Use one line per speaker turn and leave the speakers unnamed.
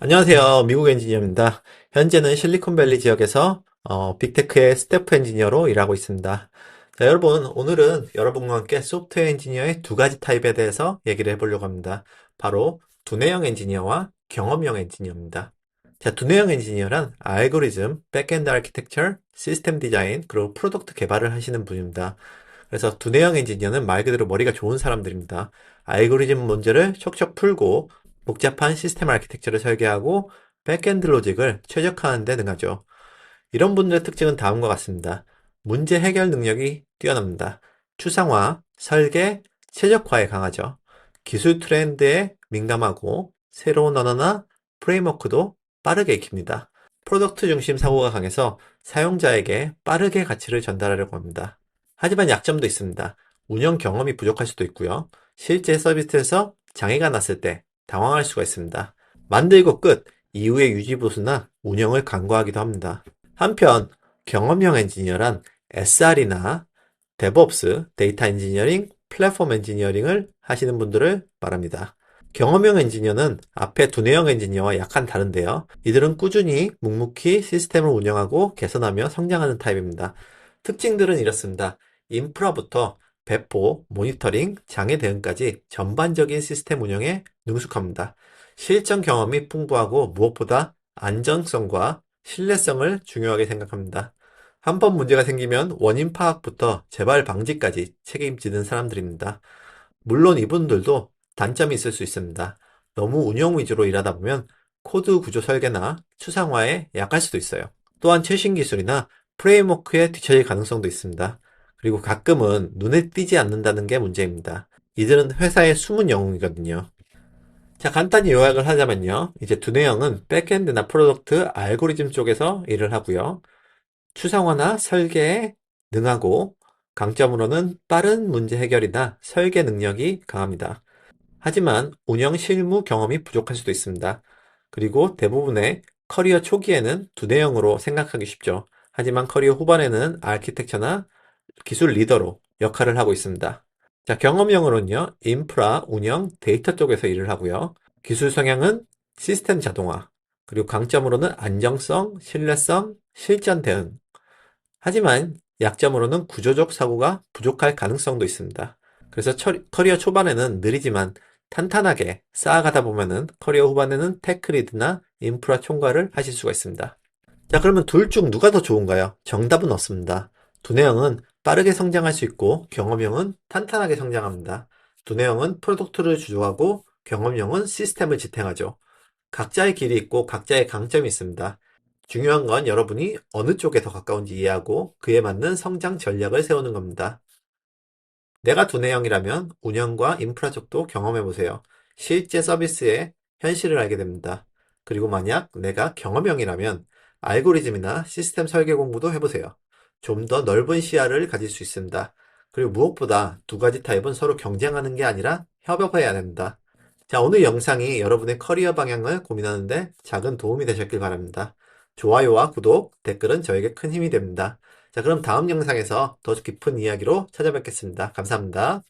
안녕하세요. 미국 엔지니어입니다. 현재는 실리콘밸리 지역에서 어, 빅테크의 스태프 엔지니어로 일하고 있습니다. 자, 여러분, 오늘은 여러분과 함께 소프트웨어 엔지니어의 두 가지 타입에 대해서 얘기를 해보려고 합니다. 바로 두뇌형 엔지니어와 경험형 엔지니어입니다. 자, 두뇌형 엔지니어란 알고리즘, 백엔드 아키텍처, 시스템 디자인, 그리고 프로덕트 개발을 하시는 분입니다. 그래서 두뇌형 엔지니어는 말 그대로 머리가 좋은 사람들입니다. 알고리즘 문제를 척척 풀고 복잡한 시스템 아키텍처를 설계하고 백엔드 로직을 최적화하는 데 능하죠. 이런 분들의 특징은 다음과 같습니다. 문제 해결 능력이 뛰어납니다. 추상화, 설계, 최적화에 강하죠. 기술 트렌드에 민감하고 새로운 언어나 프레임워크도 빠르게 익힙니다. 프로덕트 중심 사고가 강해서 사용자에게 빠르게 가치를 전달하려고 합니다. 하지만 약점도 있습니다. 운영 경험이 부족할 수도 있고요. 실제 서비스에서 장애가 났을 때 당황할 수가 있습니다. 만들고 끝 이후의 유지보수나 운영을 간과하기도 합니다. 한편 경험형 엔지니어란 SR이나 DevOps, 데이터 엔지니어링, 플랫폼 엔지니어링을 하시는 분들을 말합니다. 경험형 엔지니어는 앞에 두뇌형 엔지니어와 약간 다른데요. 이들은 꾸준히 묵묵히 시스템을 운영하고 개선하며 성장하는 타입입니다. 특징들은 이렇습니다. 인프라부터 배포, 모니터링, 장애 대응까지 전반적인 시스템 운영에 능숙합니다. 실전 경험이 풍부하고 무엇보다 안전성과 신뢰성을 중요하게 생각합니다. 한 번 문제가 생기면 원인 파악부터 재발 방지까지 책임지는 사람들입니다. 물론 이분들도 단점이 있을 수 있습니다. 너무 운영 위주로 일하다 보면 코드 구조 설계나 추상화에 약할 수도 있어요. 또한 최신 기술이나 프레임워크에 뒤처질 가능성도 있습니다. 그리고 가끔은 눈에 띄지 않는다는 게 문제입니다. 이들은 회사의 숨은 영웅이거든요. 자, 간단히 요약을 하자면요. 이제 두뇌형은 백엔드나 프로덕트, 알고리즘 쪽에서 일을 하고요. 추상화나 설계에 능하고 강점으로는 빠른 문제 해결이나 설계 능력이 강합니다. 하지만 운영 실무 경험이 부족할 수도 있습니다. 그리고 대부분의 커리어 초기에는 두뇌형으로 생각하기 쉽죠. 하지만 커리어 후반에는 아키텍처나 기술 리더로 역할을 하고 있습니다. 자, 경험형으로는요, 인프라, 운영, 데이터 쪽에서 일을 하고요. 기술 성향은 시스템 자동화, 그리고 강점으로는 안정성, 신뢰성, 실전 대응. 하지만 약점으로는 구조적 사고가 부족할 가능성도 있습니다. 그래서 커리어 초반에는 느리지만 탄탄하게 쌓아가다 보면은 커리어 후반에는 테크리드나 인프라 총괄을 하실 수가 있습니다. 자, 그러면 둘 중 누가 더 좋은가요? 정답은 없습니다. 두뇌형은 빠르게 성장할 수 있고 경험형은 탄탄하게 성장합니다. 두뇌형은 프로덕트를 주도하고 경험형은 시스템을 지탱하죠. 각자의 길이 있고 각자의 강점이 있습니다. 중요한 건 여러분이 어느 쪽에 더 가까운지 이해하고 그에 맞는 성장 전략을 세우는 겁니다. 내가 두뇌형이라면 운영과 인프라 쪽도 경험해 보세요. 실제 서비스의 현실을 알게 됩니다. 그리고 만약 내가 경험형이라면 알고리즘이나 시스템 설계 공부도 해보세요. 좀 더 넓은 시야를 가질 수 있습니다. 그리고 무엇보다 두 가지 타입은 서로 경쟁하는 게 아니라 협업해야 됩니다. 자, 오늘 영상이 여러분의 커리어 방향을 고민하는데 작은 도움이 되셨길 바랍니다. 좋아요와 구독, 댓글은 저에게 큰 힘이 됩니다. 자, 그럼 다음 영상에서 더 깊은 이야기로 찾아뵙겠습니다. 감사합니다.